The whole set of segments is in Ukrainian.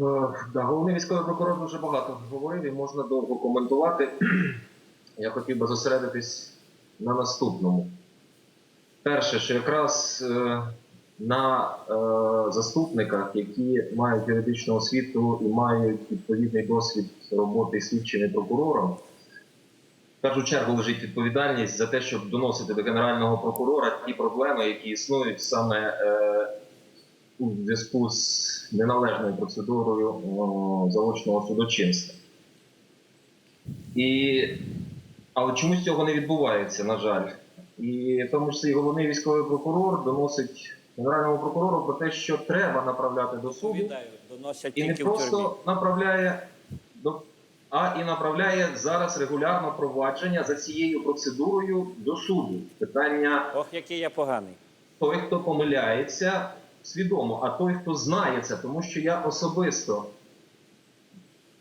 Е, Да, головний військовий прокурор дуже багато говорив і можна довго коментувати. Я хотів би зосередитись на наступному. Перше, що якраз е, на е, заступниках, які мають юридичну освіту і мають відповідний досвід роботи слідчим прокурором, в першу чергу лежить відповідальність за те, щоб доносити до генерального прокурора ті проблеми, які існують саме у зв'язку з неналежною процедурою о, заочного судочинства. І... Але чомусь цього не відбувається, на жаль. І в тому числі головний військовий прокурор доносить генеральному прокурору про те, що треба направляти до суду, доносять і не просто направляє до а і направляє зараз регулярно провадження за цією процедурою до суду. Питання Ох, який я поганий. той, хто помиляється, свідомо, а той, хто знає це, тому що я особисто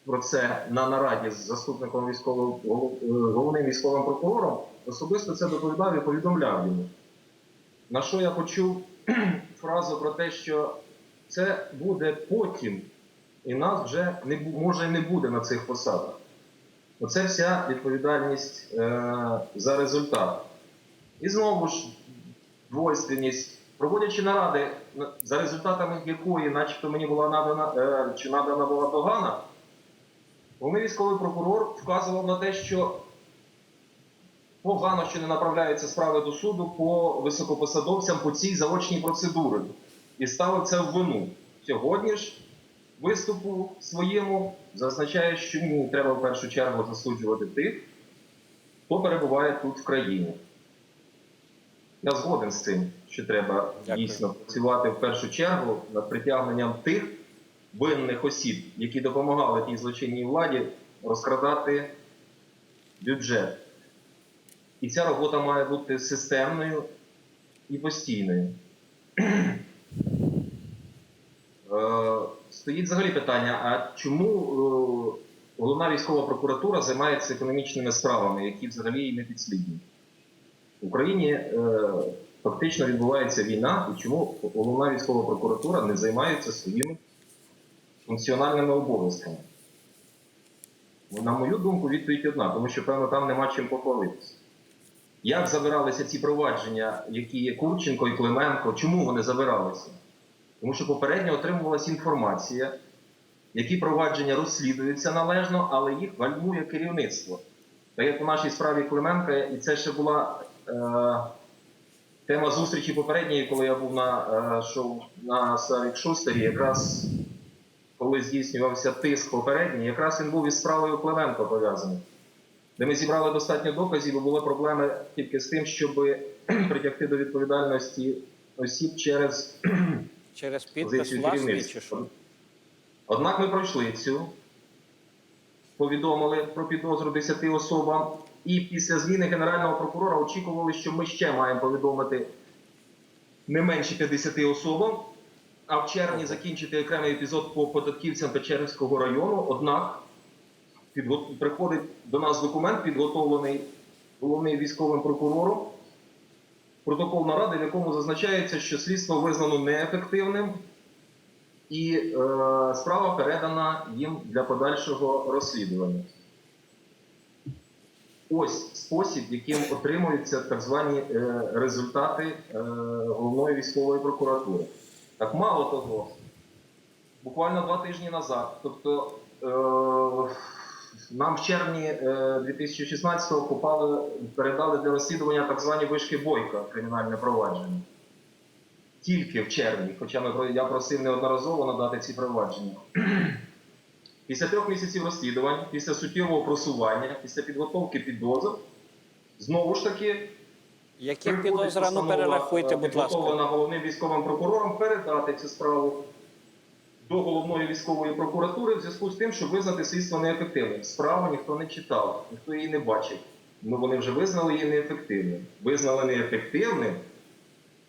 про це на нараді з заступником військового головним військовим прокурором, особисто це доповідав і повідомляв йому. На що я почув фразу про те, що це буде потім, і нас вже не може не буде на цих посадах. Оце вся відповідальність е, за результат. І знову ж двойственність. Проводячи наради, за результатами якої, начебто, мені була надана е, чи надана була догана, головний військовий прокурор вказував на те, що погано, що не направляються справи до суду по високопосадовцям по цій заочній процедурі. І ставив це в вину. Сьогодні ж виступу своєму зазначає, що ні, треба в першу чергу засуджувати тих, хто перебуває тут в країні. Я згоден з цим, що треба Дякую. дійсно працювати в першу чергу над притягненням тих винних осіб, які допомагали тій злочинній владі розкрадати бюджет. І ця робота має бути системною і постійною. Е, Стоїть взагалі питання: а чому е, головна військова прокуратура займається економічними справами, які взагалі їй не підслідні? В Україні е, фактично відбувається війна, і чому головна військова прокуратура не займається своїми функціональними обов'язками? Ну, На мою думку, відповідь одна, тому що, певно, там нема чим похвалитися. Як забиралися ці провадження, які є Курченко і Клименко, чому вони забиралися? Тому що попередньо отримувалася інформація, які провадження розслідуються належно, але їх гальмує керівництво. Так як у нашій справі Клименка, і це ще була тема зустрічі попередньої, коли я був на е, шоу на Савік Шустері, якраз коли здійснювався тиск попередній, якраз він був із справою Клименко пов'язаний. Де ми зібрали достатньо доказів, і були проблеми тільки з тим, щоб притягти до відповідальності осіб через Через підпис позицію власний що? Однак ми пройшли цю, повідомили про підозру 10 особам, і після зміни генерального прокурора очікували, що ми ще маємо повідомити не менше 50 особам, а в червні закінчити окремий епізод по податківцям Печерського району. Однак підго- приходить до нас документ, підготовлений головним військовим прокурором. Протокол наради, в якому зазначається, що слідство визнано неефективним, і е, справа передана їм для подальшого розслідування. Ось спосіб, яким отримуються так звані е, результати е, головної військової прокуратури. Так мало того, буквально два тижні назад, тобто е, нам в червні е, 2016-го попали, передали для розслідування так звані вишки Бойка кримінальне провадження тільки в червні, хоча я просив неодноразово надати ці провадження. Після трьох місяців розслідувань, після суттєвого просування, після підготовки підозр, знову ж таки, Які підозра, ну перерахуйте, будь ласка. підготовлена головним військовим прокурором передати цю справу до головної військової прокуратури в зв'язку з тим, щоб визнати слідство неефективним. Справу ніхто не читав, ніхто її не бачив. Ну вони вже визнали її неефективним. Визнали неефективним,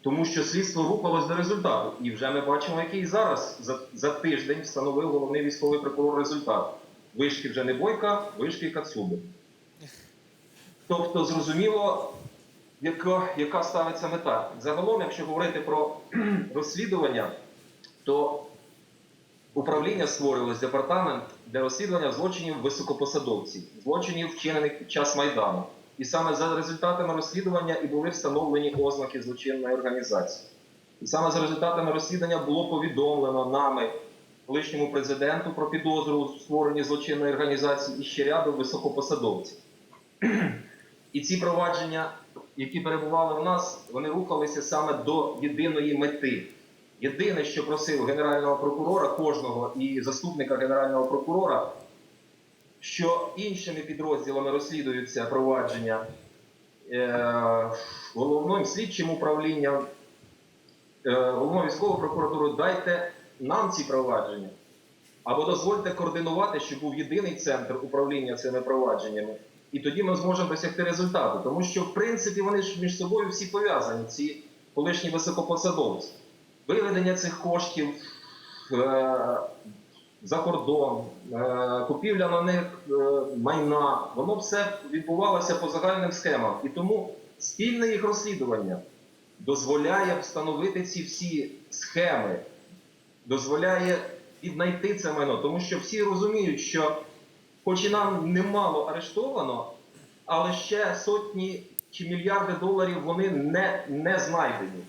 тому що слідство рухалось до результату. І вже ми бачимо, який зараз за, за тиждень встановив головний військовий прокурор результат. Вишки вже не бойка, вишки Кацуби. Тобто, зрозуміло, яка, яка ставиться мета. Загалом, якщо говорити про розслідування, то управління створювалось департамент для розслідування злочинів високопосадовців, злочинів, вчинених під час Майдану. І саме за результатами розслідування і були встановлені ознаки злочинної організації. І саме за результатами розслідування було повідомлено нами, колишньому президенту, про підозру у створенні злочинної організації і ще ряду високопосадовців. І ці провадження, які перебували в нас, вони рухалися саме до єдиної мети. Єдине, що просив генерального прокурора кожного і заступника генерального прокурора, що іншими підрозділами розслідуються провадження е, головним слідчим управлінням, е, головною військовою прокуратурою, дайте нам ці провадження. Або дозвольте координувати, щоб був єдиний центр управління цими провадженнями. І тоді ми зможемо досягти результату. Тому що, в принципі, вони ж між собою всі пов'язані, ці колишні високопосадовці. Виведення цих коштів е, за кордон, е, купівля на них е, майна, воно все відбувалося по загальним схемам. І тому спільне їх розслідування дозволяє встановити ці всі схеми, дозволяє віднайти це майно, тому що всі розуміють, що хоч і нам немало арештовано, але ще сотні чи мільярди доларів вони не, не знайдені.